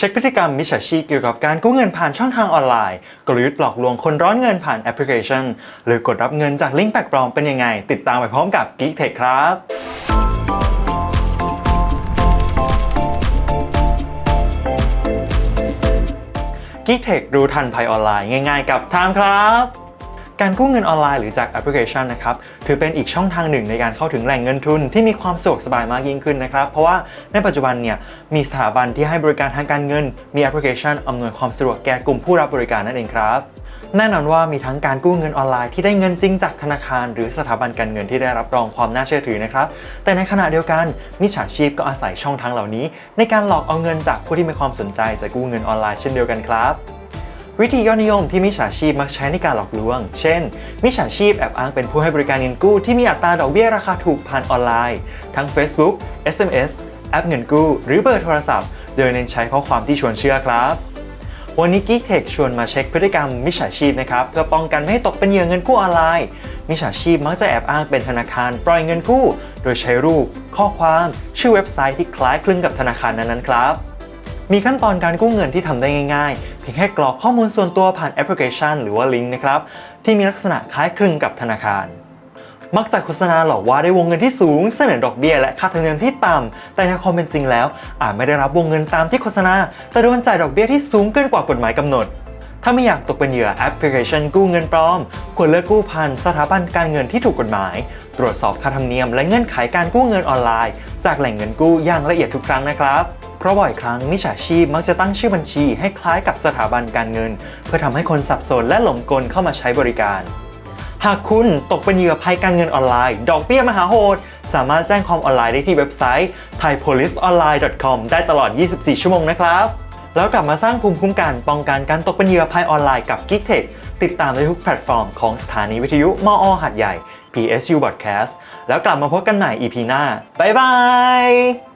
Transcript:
เช็คพฤติกรรมมิจฉาชีพเกี่ยวกับการกู้เงินผ่านช่องทางออนไลน์ กลยุทธ์หลอกลวงคนร้อนเงินผ่านแอปพลิเคชัน หรือกดรับเงินจากลิงก์แปลกปลอมเป็นยังไง ติดตามไปพร้อมกับ Geek Tech ครับกิ๊กเทครู้ทันภัยออนไลน์ง่ายๆ กับไทม์ครับ การกู้เงินออนไลน์หรือจากแอปพลิเคชันนะครับถือเป็นอีกช่องทางหนึ่งในการเข้าถึงแหล่งเงินทุนที่มีความสะดวกสบายมากยิ่งขึ้นนะครับ เพราะว่าในปัจจุบันเนี่ยมีสถาบันที่ให้บริการทางการเงิน มีแอปพลิเคชันอำนวยความสะดวกแก่กลุ่มผู้รับบริการนั่นเองครับแน่นอนว่ามีทั้งการกู้เงินออนไลน์ที่ได้เงินจริงจากธนาคาร หรือสถาบันการเงินที่ได้รับรองความน่าเชื่อถือนะครับ แต่ในขณะเดียวกันมิจฉาชีพก็อาศัยช่องทางเหล่านี้ ในการหลอกเอาเงินจากผู้ที่มีความสนใจจะกู้เงินออนไลน์เช่นเดียวกันครับ วิธียอดนิยมที่มิจฉาชีพมักใช้ในการหลอกลวง เช่น มิจฉาชีพแอบอ้างเป็นผู้ให้บริการเงินกู้ที่มีอัตราดอกเบี้ยราคาถูกผ่านออนไลน์ ทั้ง Facebook SMS แอปเงินกู้ หรือเบอร์โทรศัพท์ โดยเน้นใช้ข้อความที่ชวนเชื่อครับ วันนี้ Geek Tech ชวนมาเช็คพฤติกรรมมิจฉาชีพนะครับเพื่อป้องกันไม่ให้ตกเป็นเหยื่อเงินกู้ออนไลน์ มิจฉาชีพมักจะแอบอ้างเป็นธนาคารปล่อยเงินกู้ โดยใช้รูป ข้อความ ชื่อเว็บไซต์ที่คล้ายคลึงกับธนาคารนั้นๆครับ มีขั้นตอนการกู้เงินที่ทำได้ง่ายๆ เพียงแค่กรอกข้อมูลส่วนตัวผ่านแอปพลิเคชัน หรือว่าลิงก์นะครับที่มีลักษณะคล้ายคลึงกับธนาคาร มักจะโฆษณาหลอกว่าได้วงเงินที่สูง เสนอดอกเบี้ยและค่าธรรมเนียมที่ต่ำแต่ในความเป็นจริงแล้ว อาจไม่ได้รับวงเงินตามที่โฆษณา แต่โดนจ่ายดอกเบี้ยที่สูงเกินกว่ากฎหมายกำหนดถ้าไม่อยากตกเป็นเหยื่อแอปพลิเคชันกู้เงินปลอม ควรเลือกกู้ผ่านสถาบันการเงินที่ถูกกฎหมาย ตรวจสอบค่าธรรมเนียมและเงื่อนไขการกู้เงินออนไลน์ จากแหล่งเงินกู้อย่างละเอียดทุกครั้งนะครับ เพราะบ่อยครั้งมิจฉาชีพมักจะตั้งชื่อบัญชีให้คล้ายกับสถาบันการเงิน เพื่อทำให้คนสับสนและหลงกลเข้ามาใช้บริการ หากคุณตกเป็นเหยื่อภัยการเงินออนไลน์ ดอกเบี้ยมหาโหด สามารถแจ้งความออนไลน์ได้ที่เว็บไซต์ thaipoliceonline.com ได้ตลอด 24 ชั่วโมงนะครับ แล้วกลับมาสร้างภูมิคุ้มกันป้องกันการตกเป็นเหยื่อภัยออนไลน์กับ Geek Tech ติดตามได้ทุกแพลตฟอร์มของสถานีวิทยุมอหัดใหญ่ PSU Broadcast แล้วกลับมาพบกันใหม่ EP หน้า บ๊ายบาย